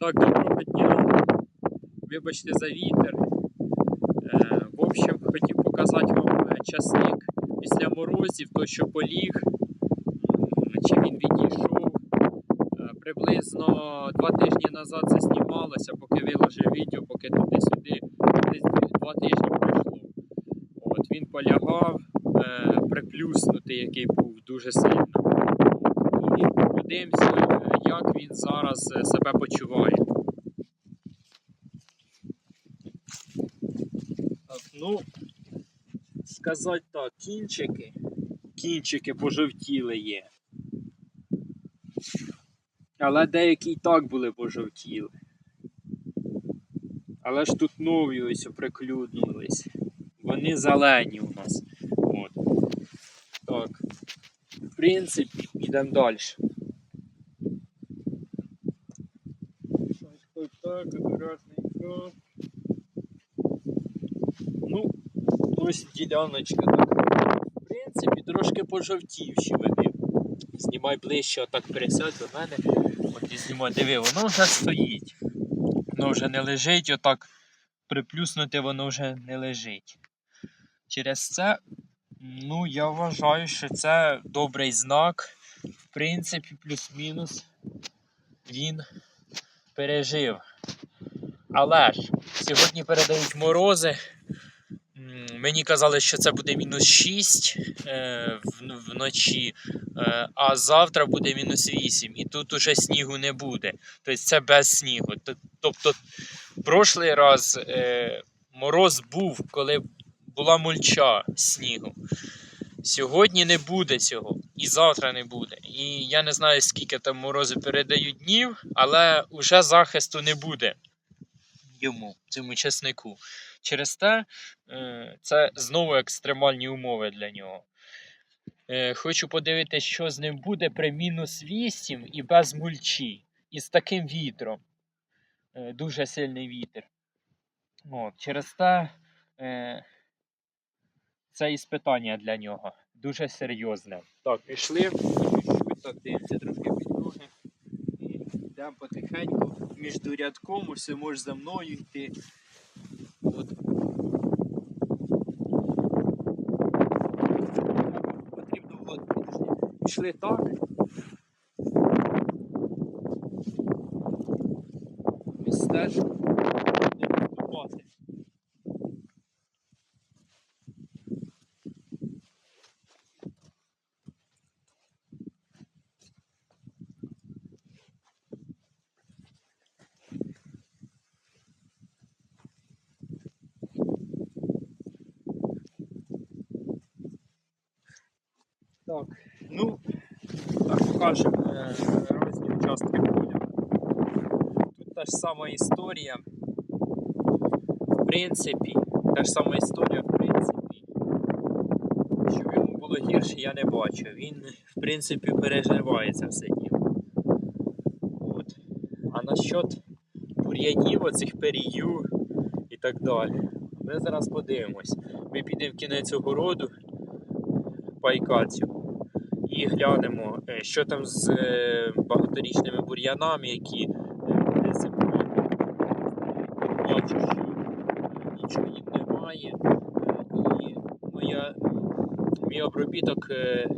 Так, доброго дня. Вибачте за вітер. Е, в общем, хотів показати вам е, часник після морозів, то що поліг, чи він відійшов. Е, приблизно два тижні назад це знімалося, поки виложив відео, поки туди-сюди, два тижні пройшло. От, він полягав, приплюснутий, який був дуже сильно. Подивимося, як він зараз е, себе почуває. Так, ну, сказати так, кінчики, кінчики пожовтіли є. Але деякі і так були пожовтіли. Але ж тут нові ось приклюднулись. Вони зелені у нас. От. Так. В принципі, йдемо далі. Так, так. Ну, ось діляночка так. В принципі, трошки пожовтівші вони. Знімай ближче, отак пересядь до мене. От і знімай, диви, воно вже стоїть. Воно вже не лежить, отак приплюснути воно вже не лежить. Через це, ну, я вважаю, що це добрий знак. В принципі, плюс-мінус він пережив. Але ж сьогодні передають морози. Мені казали, що це буде мінус 6 е, вночі, е, а завтра буде мінус 8. І тут уже снігу не буде. Тобто це без снігу. Тобто, прошлий раз е, мороз був, коли була мульча снігу. Сьогодні не буде цього, і завтра не буде. І я не знаю, скільки там морози передають днів, але вже захисту не буде йому, цьому чеснику. Через те е, це знову екстремальні умови для нього. Е, Хочу подивитися, що з ним буде при мінус 8 і без мульчі. І з таким вітром. Е, Дуже сильний вітер. От, через те це іспитання для нього. Дуже серйозне. Так, пішли. Так дивимося трошки під ноги. І йдемо потихеньку. Між рядком, все можеш за мною йти. От. Потрібно от, підожди. Пішли так. Містечко. Будемо вступати. Так, ну, так покажемо е, різні участки поля. Тут та ж сама історія. В принципі, та ж сама історія, в принципі. Щоб йому було гірше, я не бачу. Він, в принципі, переживає це все діло. А насчет бур'янів, оцих перію і так далі. Ми зараз подивимось. Ми підемо в кінець огороду пайкацію і глянемо, е, що там з е, багаторічними бур'янами, які е, зимою. Бачу, нічого їм немає. Е, І моя, мій обробіток е,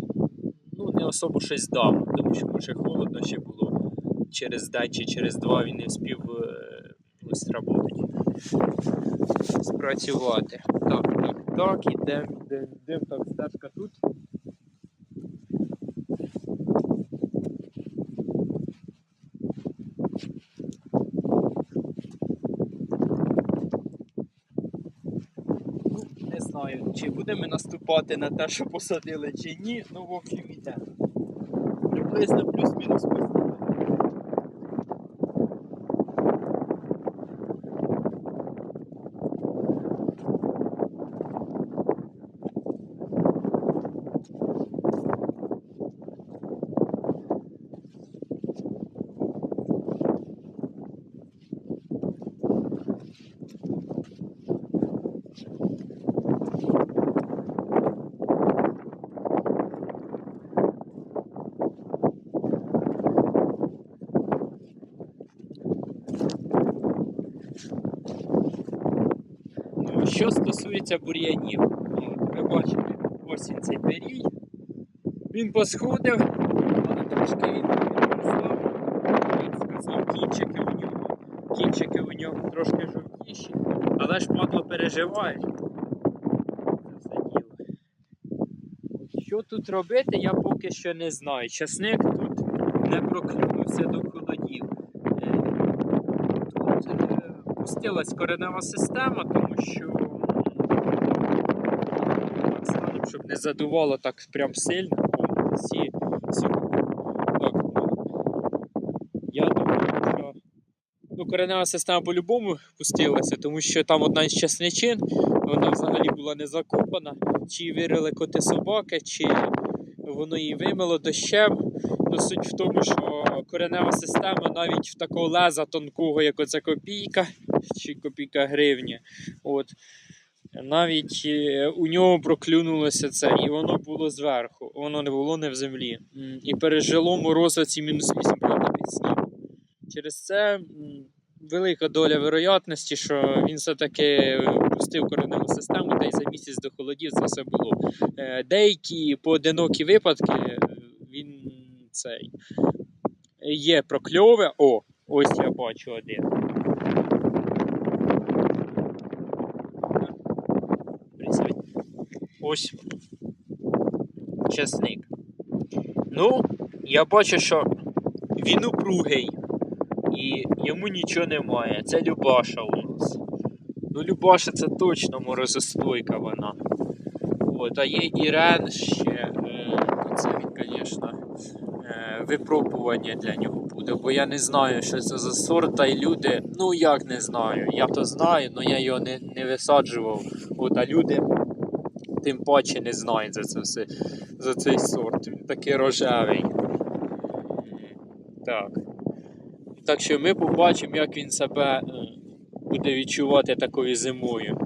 ну, не особо щось дав, тому що може холодно ще було через день чи через два він не встиг ось работати. Спрацювати. Так, так, так, ідемо, ідемо, ідемо, так, стежка тут. Ну, не знаю, чи будемо наступати на те, що посадили, чи ні. Ну, в общем, іде. Приблизно плюс-мінус посадили. Стосується бур'янів, ви бачите, ось він цей перій. Він посходив, але трошки він підросло. Як сказав, кінчики у нього. Кінчики у нього трошки жовтіші, але ж падло переживає. Що тут робити, я поки що не знаю. Часник тут не проклюнувся до холодів. Е, Тут е, пустилась коренева система, тому що м, так скажемо, щоб не задувало так прям сильно. Всі, всі, так, ну, я думаю, що ну, коренева система по-любому пустилася, тому що там одна із часничин, вона взагалі була не закопана, чи вирили коти собаки, чи воно її вимило дощем. Ну, суть в тому, що коренева система навіть в такого леза тонкого, як оця копійка, чи копійка гривні, от, навіть е, у нього проклюнулося це, і воно було зверху, воно не було не в землі. І пережило мороз оці мінус 8 правда, під снігом. Через це велика доля вероятності, що він все-таки пустив кореневу систему, та й за місяць до холодів це все було. Е, Деякі поодинокі випадки е, він цей є прокльове. О, ось я бачу один. Ось чесник. Ну, я бачу, що він упругий і йому нічого немає. Це Любаша у нас. Ну, Любаша це точно морозостойка вона. От, а є Ірен ще. Е, це він, звісно, е, випробування для нього буде. Бо я не знаю, що це за сорт, та й люди. Ну як не знаю. Я то знаю, але я його не, не висаджував. От, а люди тим паче не знають за це все, за цей сорт. Він такий рожевий. Так. Так що ми побачимо, як він себе е, буде відчувати такою зимою.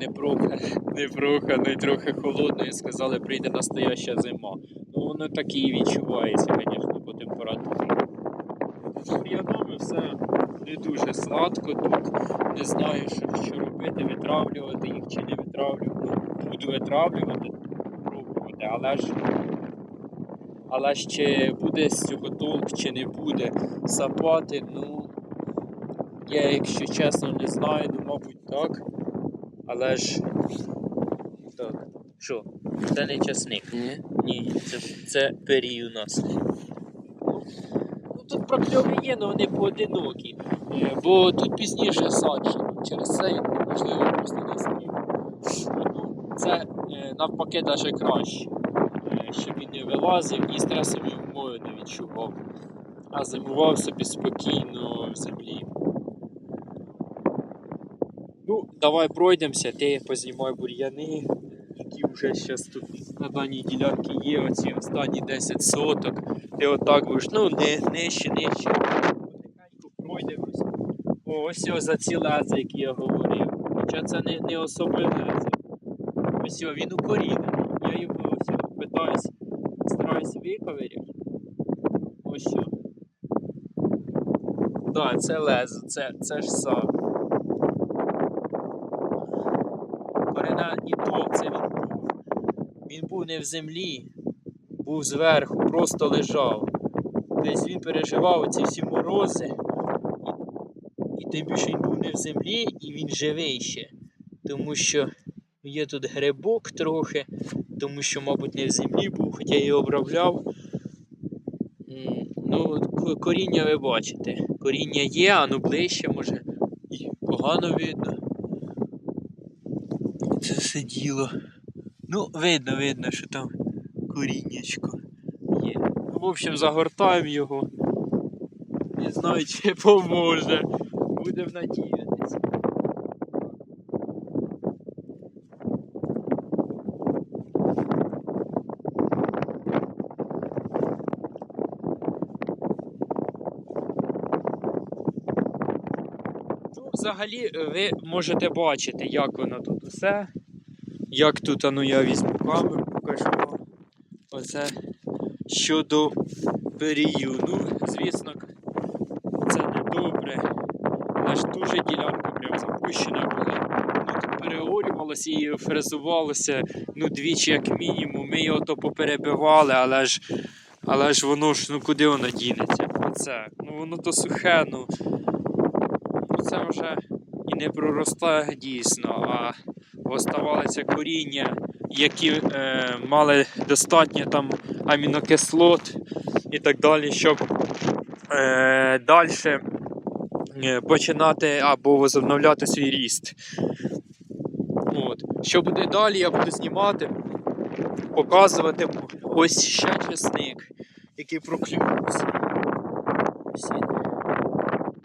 Непроха, непроханою, трохи холодною, сказали, прийде настояща зима. Ну воно так і відчувається, звісно, по температурі. З бур'янами все не дуже сладко тут. Не знаю, що, що робити, витравлювати їх чи не витравлювати. Буду витравлювати, пробувати, але ж. Але ж чи буде з цього толк, чи не буде сапати, ну я, якщо чесно, не знаю, ну, мабуть, так. Але ж. Так. Що? Це не часник. Ні. Ні, це, це перій у нас. Ну тут прокльови є, але вони поодинокі. Е, Бо тут пізніше саджено. Через це він неможливо просто не спів. Це е, навпаки навіть краще. Е, Щоб він не вилазив і стресові умови не відчував. А зимував собі спокійно в землі. Ну, давай пройдемося, ти познімай бур'яни, які вже зараз тут на даній ділянці є, оці останні 10 соток. Ти отак будеш, ну, не, нижче, нижче. Пройдемось. Ось ось за ці лези, які я говорив. Хоча це не, не особливе лезо. Ось він укорінений. Я його ось питаюсь, стараюсь виковиряти. Ось о. Так, це лезо, це, це ж сам. Корена і то це він був. Він був не в землі, був зверху, просто лежав. Тобто він переживав ці всі морози. І, і тим більше він був не в землі і він живий ще. Тому що є тут грибок трохи, тому що, мабуть, не в землі був, хоча я його обробляв. Ну, коріння ви бачите. Коріння є, а ну ближче може. І погано видно. Це все діло. Ну, видно, видно, що там коріннячко є. Ну, в общем, загортаємо його. Не знаю, чи поможе. Будемо надіятися. Ну, взагалі, ви можете бачити, як воно тут усе. Як тут, ну я візьму камеру, покажу вам. Оце щодо перію. Ну, звісно, це не добре. Але ж дуже ділянка прям запущена була. Ну тут переорювали. копалося і фрезувалося ну, двічі як мінімум. Ми його то поперебивали, але ж, але ж воно ж ну куди воно дінеться? Оце. Ну воно то сухе, ну, вже і не проросте дійсно, а оставалися коріння, які е, мали достатньо там амінокислот і так далі, щоб е, далі е, починати або возобновляти свій ріст. От. Що буде далі, я буду знімати, показувати ось ще чесник, який проклювався. Ось він.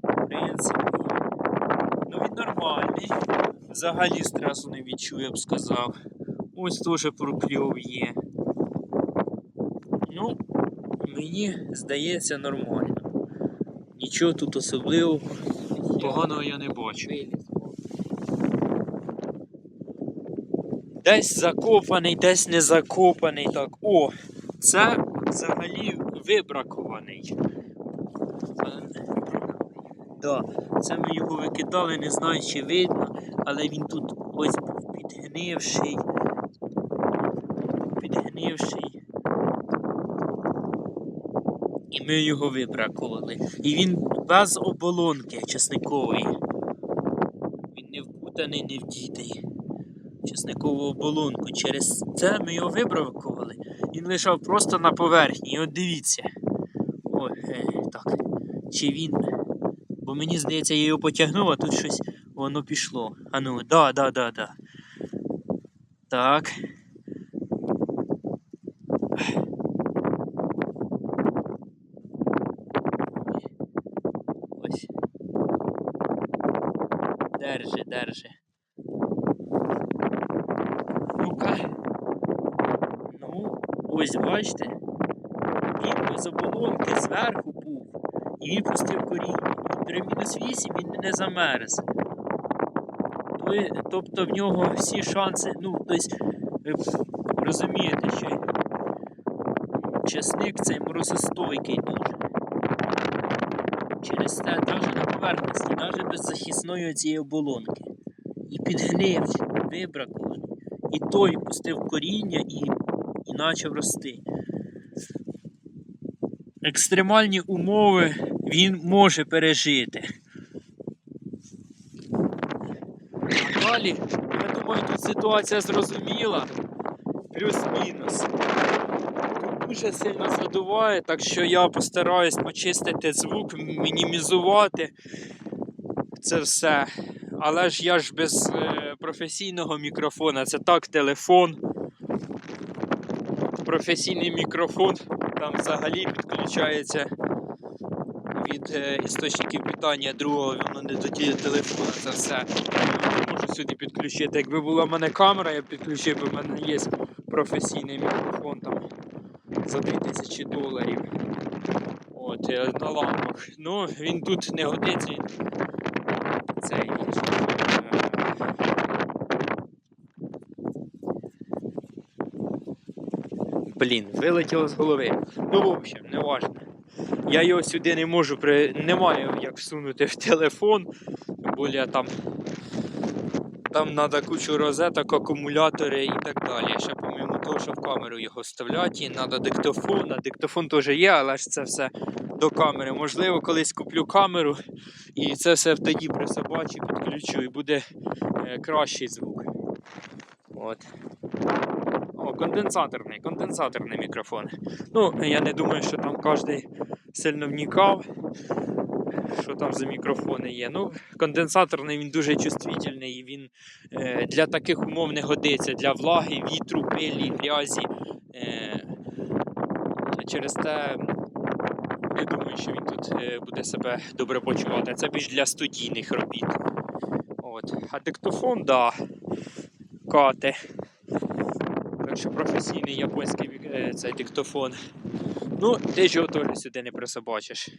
В принципі. Ну він нормальний. Взагалі стресу не відчув, я б сказав. Ось теж прокльов є. Ну, мені здається нормально. Нічого тут особливого поганого я не бачу. Десь закопаний, десь не закопаний. Так, о, це взагалі вибракований. Да, це ми його викидали, не знаю, чи видно, але він тут ось був підгнивший. Підгнивший. І ми його вибракували. І він без оболонки чесникової. Він не впутаний, не вдітий. Чесникову оболонку. Через це ми його вибракували. Він лежав просто на поверхні. І от дивіться. Ой, е, так. Чи він. Бо мені здається, я його потягнув, а тут щось воно пішло. А ну, да, да, да, да. Так. Ось. Держи, держи. Ну-ка. Ну, ось бачите. Він без оболонки зверху був. І він пустив коріння. При мінус 8 він не замерз. Ви- Тобто в нього всі шанси, ну, тобто, ви розумієте, що чесник цей морозостойкий дуже. Через те навіть на поверхності, навіть без захисної цієї оболонки. І підгнив, вибракований. І той пустив коріння і, і почав рости. Екстремальні умови він може пережити. А далі, я думаю, тут ситуація зрозуміла. Плюс-мінус. Тут дуже сильно задуває, так що я постараюсь почистити звук, мінімізувати це все. Але ж я ж без е, професійного мікрофона, це так телефон. Професійний мікрофон там взагалі підключається істочників питання другого, воно не до тіля телефона, це все. Я можу сюди підключити. Якби була в мене камера, я підключив, бо в мене є професійний мікрофон там за 2000 доларів. От, е, на лампах. Ну, він тут не годиться. він Цей. е, Блін, вилетіло з голови. Ну, в общем, не важно. Я його сюди не можу при. Не маю як всунути в телефон. Я там. Там треба кучу розеток, акумулятори і так далі. Ще помимо того, що в камеру його вставляти, і треба диктофон. А диктофон теж є, але ж це все до камери. Можливо, колись куплю камеру і це все тоді присобачу, підключу і буде е, кращий звук. От. О, конденсаторний, конденсаторний мікрофон. Ну, я не думаю, що там кожен сильно вникав, що там за мікрофони є. Ну, конденсаторний він дуже чувствительний, і він е, для таких умов не годиться, для влаги, вітру, пилі, грязі. Е, через те не думаю, що він тут е, буде себе добре почувати. Це більш для студійних робіт. От. А диктофон, да, кате. Так що професійний японський е, цей диктофон. Ну, ти ж його сюди не присобачиш.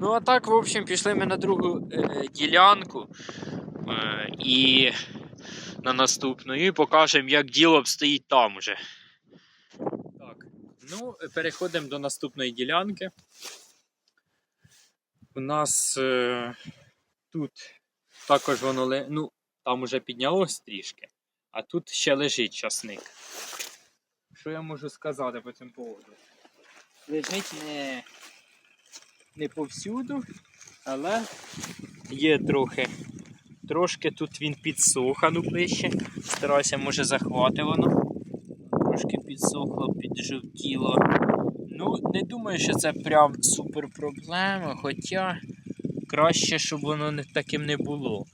Ну, а так, в общем, пішли ми на другу е, ділянку е, і на наступну, і покажемо, як діло обстоїть там уже. Так, ну, переходимо до наступної ділянки. У нас е, тут також воно ну, там уже піднялось трішки, А тут ще лежить часник. Що я можу сказати по цьому поводу? Лежить не, не повсюду, але є трохи. Трошки тут він підсох, ну ближче. Стараюся, може, захвати воно. Трошки підсохло, піджовтіло. Ну, не думаю, що це прям супер проблема, хоча краще, щоб воно не таким не було.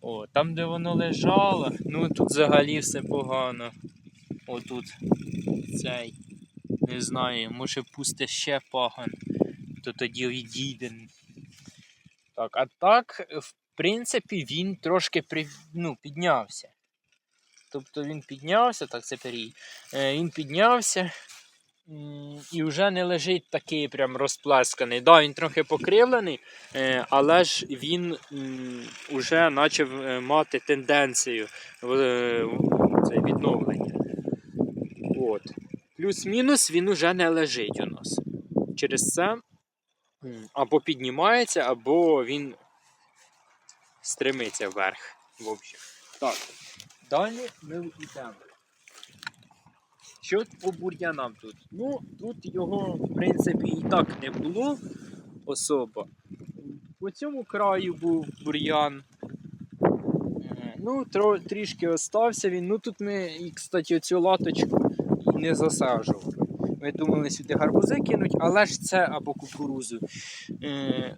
О, там, де воно лежало, ну тут взагалі все погано. Отут цей. Не знаю, може пусте ще пагон, то тоді відійде. Так, а так, в принципі, він трошки при, ну, піднявся. Тобто він піднявся, так це перій. Е, він піднявся і вже не лежить такий прям розплесканий. Да, він трохи покривлений, е, але ж він м, уже почав е, мати тенденцію відновлення. От. Плюс-мінус він уже не лежить у нас. Через це або піднімається, або він стремиться вверх. В общем. Так. Далі ми йдемо. Що по бур'янам тут? Ну, тут його, в принципі, і так не було особо. По цьому краю був бур'ян. Е, Ну, тро, трішки остався він. Ну тут ми, і, кстати, оцю латочку не засаджували. Ми думали сюди гарбузи кинуть, але ж це або кукурузу. Е,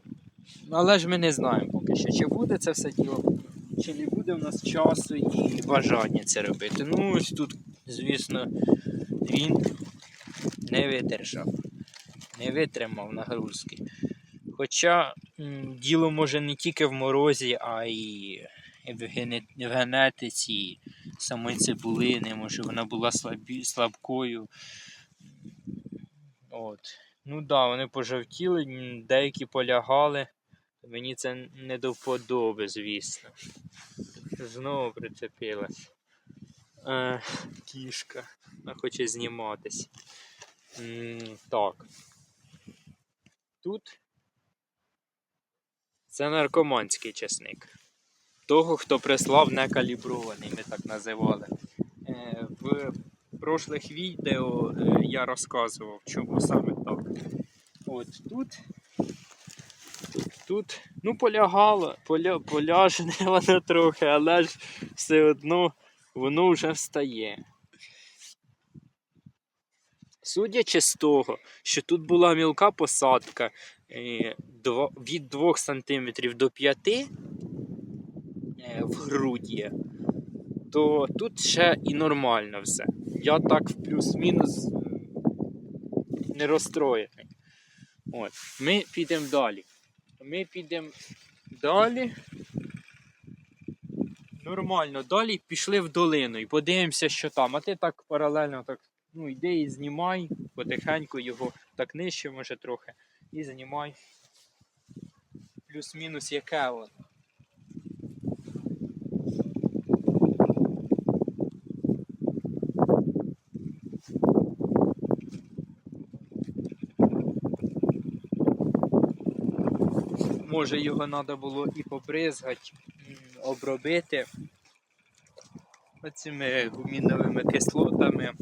але ж ми не знаємо поки що, чи буде це все діло, чи не буде в нас часу і бажання це робити. Ну, ось тут, звісно, він не видержав, не витримав нагрузки. Хоча діло може не тільки в морозі, а й в генетиці самої цибулини, може вона була слабі, слабкою. От. Ну так, да, вони пожовтіли, деякі полягали. Мені це не до вподоби, звісно. Знову прицепилась. Е, кішка. Вона хоче зніматись. М, так. Тут це наркоманський чесник. Того, хто прислав некалібрований, ми так називали. Е, в прошлих відео е, я розказував, чому саме так. От тут. Тут, ну, полягало, поля, поляжене воно трохи, але ж все одно воно вже встає. Судячи з того, що тут була мілка посадка е, від 2 см до 5 е, в груді, то тут ще і нормально все. Я так в плюс-мінус не розстроєний. От. Ми підемо далі. Ми підемо далі. Нормально, далі пішли в долину і подивимося, що там. А ти так паралельно так, ну, йди і знімай, потихеньку його так нижче, може трохи, і знімай. Плюс-мінус яке воно. Може його треба було і побризгати, обробити оцими гуміновими кислотами,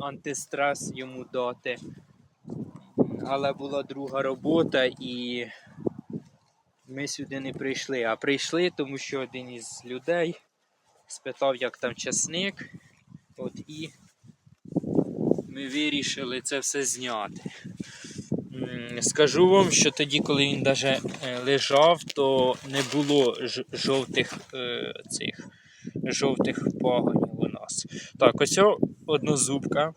антистрес йому дати. Але була друга робота і ми сюди не прийшли. А прийшли, тому що один із людей спитав, як там часник. От і ми вирішили це все зняти. Скажу вам, що тоді, коли він даже е, лежав, то не було жовтих е, цих жовтих пагонів у нас. Так, ось однозубка.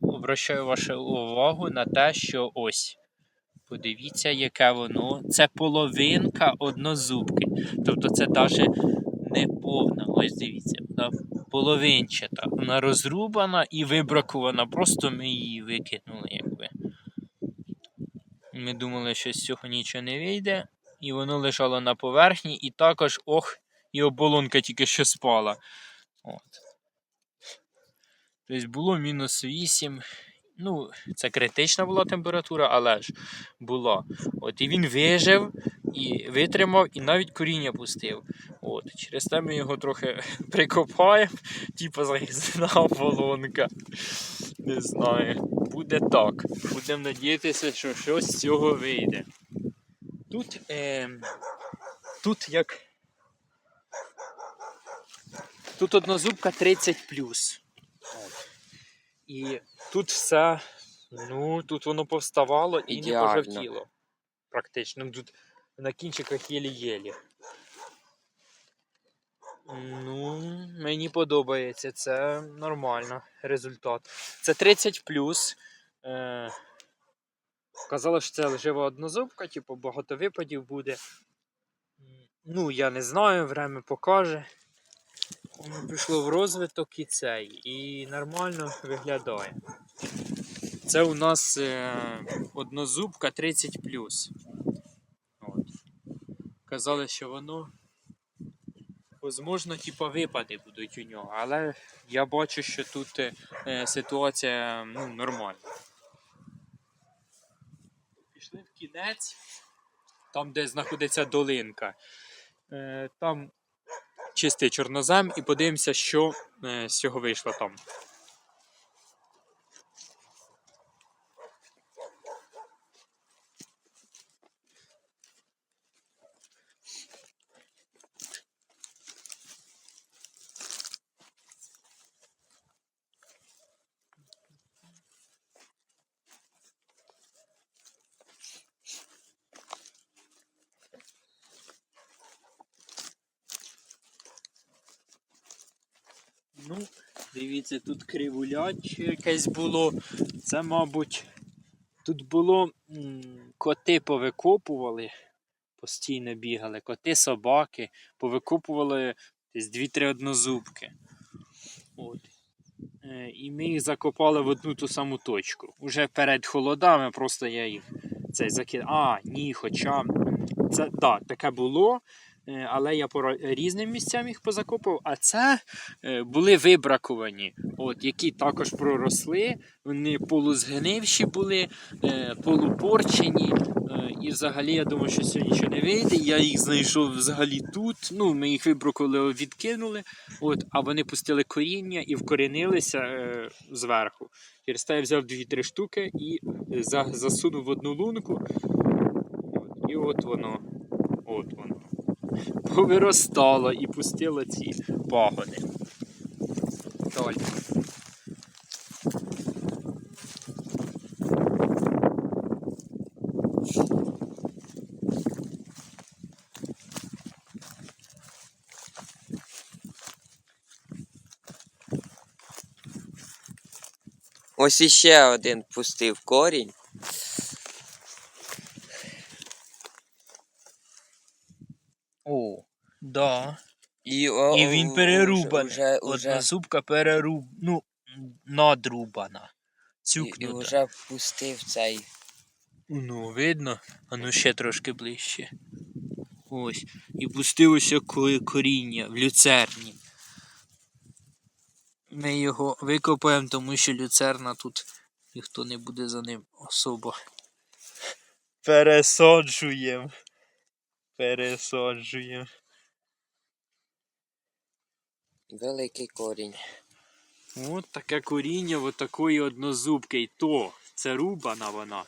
Обращаю вашу увагу на те, що ось. Подивіться, яке воно. Це половинка однозубки. Тобто це навіть не повна. Ось дивіться, вона половинчата. Вона розрубана і вибракована. Просто ми її викинули, якби. Ми думали, що з цього нічого не вийде. І воно лежало на поверхні, і також ох, і оболонка тільки що спала. От. Тобто було мінус 8 ну, це критична була температура, але ж була. От, і він вижив і витримав, і навіть коріння пустив. От, через те ми його трохи прикопаємо, типу захисна оболонка. Не знаю. Буде так. Будемо надіятися, що щось з цього вийде. Тут, е, тут як. Тут однозубка 30 І тут все, ну, тут воно повставало і не Ідеально. пожовтіло. Практично. Ну, Тут на кінчиках єлі-єлі. Ну, мені подобається, це нормально результат. Це 30 Е, казали, що це жива однозубка, типу багато випадів буде. Ну, я не знаю, время покаже. Воно пішло в розвиток і цей, і нормально виглядає. Це у нас е, однозубка 30 От. Казали, що воно. Возможно, типа випади будуть у нього, але я бачу, що тут е, е, ситуація ну, нормальна. Пішли в кінець, там, де знаходиться долинка. Там чистий чорнозем і подивимося, що е, з цього вийшло там. Ну, дивіться, тут кривуляче якесь було. Це, мабуть, тут було коти повикопували, постійно бігали, коти, собаки, повикопували десь дві-три однозубки. От. Е, І ми їх закопали в одну ту саму точку. Уже перед холодами просто я їх цей закидав. А, ні, хоча це так, таке було. Е, Але я по різним місцям їх позакопав, а це е, були вибраковані, от, які також проросли, вони полузгнивші були, е, полупорчені. І взагалі я думаю, що сьогодні нічого не вийде. Я їх знайшов взагалі тут. Ну, ми їх вибракували, відкинули, от, а вони пустили коріння і вкорінилися е, зверху. Через те я взяв 2-3 штуки і засунув в одну лунку. От, і от воно. От воно. Повиростало і пустило ці пагони. Далі. Ось іще один пустив корінь. О, да. І, він перерубаний. Уже, уже, Одна зубка переруб... ну, надрубана. і, і вже пустив цей. Ну, видно. А ну ще трошки ближче. Ось. І пустилося ко- коріння в люцерні. Ми його викопаємо, тому що люцерна тут ніхто не буде за ним особо. Пересаджуємо. Пересаджуємо. Великий корінь. От таке коріння от такої однозубки. І то це рубана вона.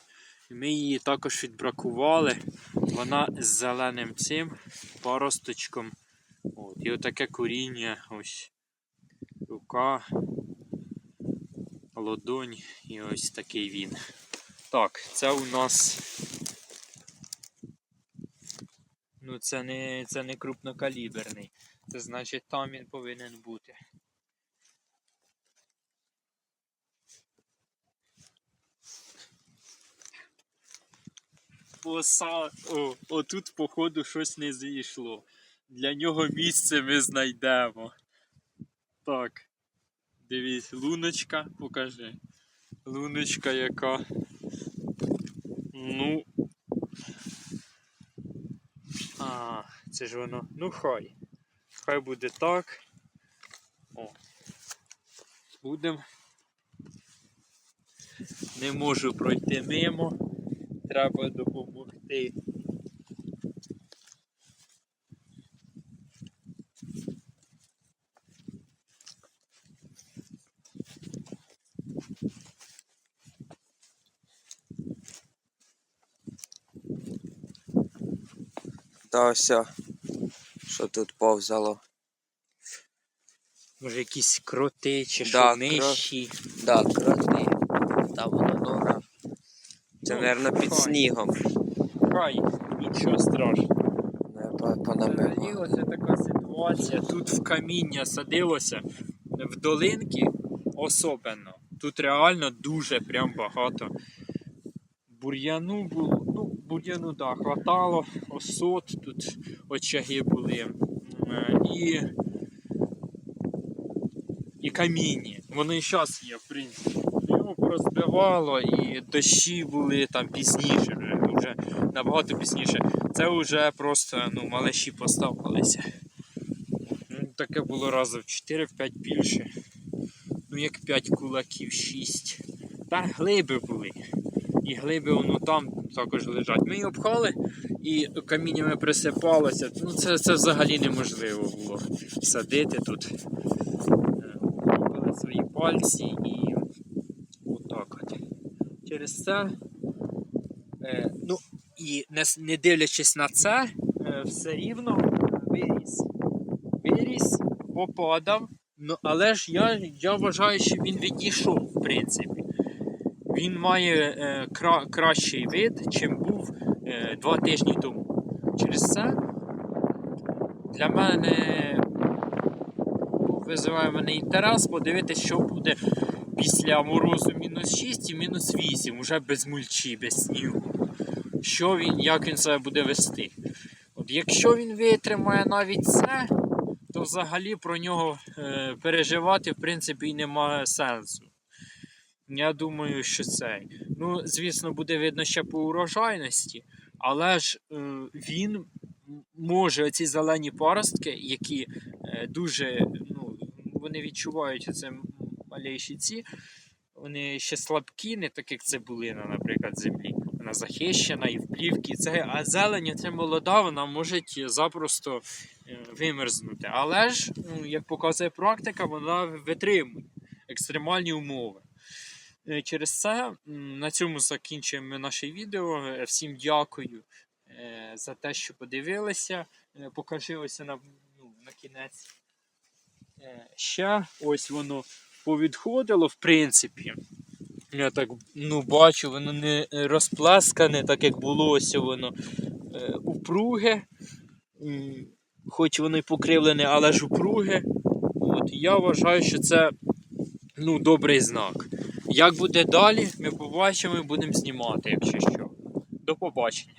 Ми її також відбракували. Вона з зеленим цим паросточком. От. І отаке коріння. Ось. Рука, ладонь і ось такий він. Так, це у нас. Ну, це не, це не крупнокаліберний. Це значить там він повинен бути. Оса... О, отут, походу, щось не зійшло. Для нього місце ми знайдемо. Так. Дивись, луночка, покажи. Луночка яка. Ну. А, це ж воно. Ну хай. Хай буде так. О. Будемо не можу пройти мимо. Треба допомогти. Та все. Що тут повзало? Може якісь кроти чи Да, миші. Да, кроти. Там воно нора. Це, Ну, мабуть, під хай. снігом. Хай, нічого страшного. Оце така ситуація. Тут в каміння садилося, в долинки особенно. Тут реально дуже прям багато бур'яну було. Ну, бур'яну, да, хватало, осот, тут очаги були. І, і каміння. Воно і зараз є, в принципі. Його порозбивало, і дощі були там пізніше, вже набагато пізніше. Це вже просто ну, малеші поставилися. Ну, Таке було разів 4-5 більше. Ну, як 5 кулаків, 6. Та глиби були. І глиби воно там також лежать. Ми її обхали і каміннями присипалося. Ну, це, це взагалі неможливо було садити тут. Е, Робили свої пальці і отак от. Через це. Е, ну, і не, не дивлячись на це, е, все рівно виріс. Виріс, попадав. Ну, але ж я, я вважаю, що він відійшов, в принципі. Він має е, кра, кращий вид, чим був е, два тижні тому. Через це для мене визиває мене інтерес подивитися, що буде після морозу мінус 6 і мінус 8, уже без мульчі, без снігу. Що він, як він себе буде вести. От якщо він витримає навіть це, то взагалі про нього е, переживати в принципі і немає сенсу. Я думаю, що це. Ну, звісно, буде видно ще по урожайності, але ж е, він може оці зелені паростки, які е, дуже ну, вони відчувають це малейші ці, вони ще слабкі, не так як цибулина, наприклад, землі. Вона захищена і в плівці. Це, а зелень це молода, вона може запросто е, вимерзнути. Але ж, ну, як показує практика, вона витримує екстремальні умови. Е, Через це на цьому закінчуємо наше відео. Е, Всім дякую е, за те, що подивилися. Покажи ось на, ну, на кінець. Ще ось воно повідходило, в принципі. Я так ну, бачу, воно не розплескане, так як було ось воно упруге. Хоч воно й покривлене, але ж упруге. От, я вважаю, що це ну, добрий знак. Як буде далі, ми побачимо і будемо знімати, якщо що. До побачення.